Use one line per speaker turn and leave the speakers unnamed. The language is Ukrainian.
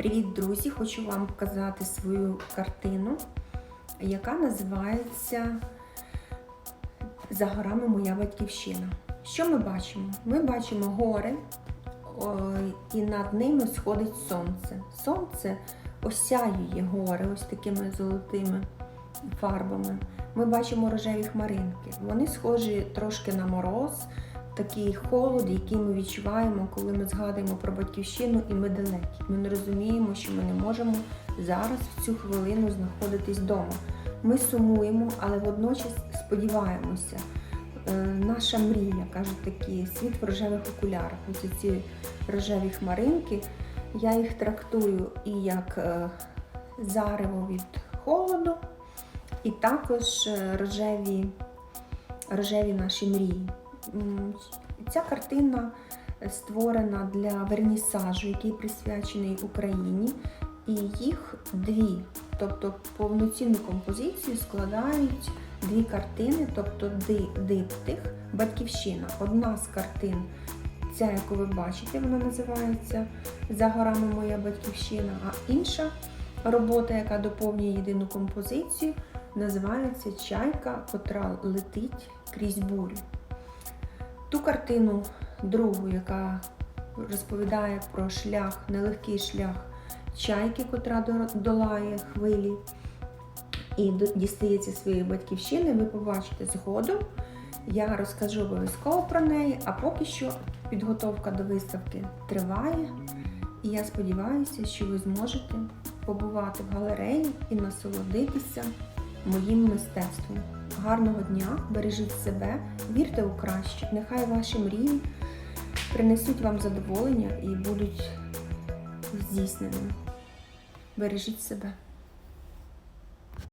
Привіт, друзі! Хочу вам показати свою картину, яка називається За горами моя батьківщина. Що ми бачимо? Ми бачимо гори, і над ними сходить сонце. Сонце осяює гори ось такими золотими фарбами. Ми бачимо рожеві хмаринки. Вони схожі трошки на мороз, такий холод, який ми відчуваємо, коли ми згадуємо про батьківщину і ми далекі. Ми не розуміємо, що ми не можемо зараз в цю хвилину знаходитись вдома. Ми сумуємо, але водночас сподіваємося. Е, Наша мрія, кажуть такі, світ в рожевих окулярах. Ось ці рожеві хмаринки. Я їх трактую і як е, зарево від холоду, і також е, рожеві, рожеві наші мрії. Ця картина створена для вернісажу, який присвячений Україні, і їх дві, тобто повноцінну композицію складають дві картини, тобто диптих, батьківщина. Одна з картин, ця, яку ви бачите, вона називається За горами моя батьківщина, а інша робота, яка доповнює єдину композицію, називається Чайка, котра летить крізь бурю. Ту картину другу, яка розповідає про шлях, нелегкий шлях чайки, котра долає хвилі і дістається своєї батьківщини, ви побачите згодом. Я розкажу обов'язково про неї, а поки що підготовка до виставки триває. І я сподіваюся, що ви зможете побувати в галереї і насолодитися моїм мистецтвом. Гарного дня, бережіть себе, вірте у краще. Нехай ваші мрії принесуть вам задоволення і будуть здійсненими. Бережіть себе.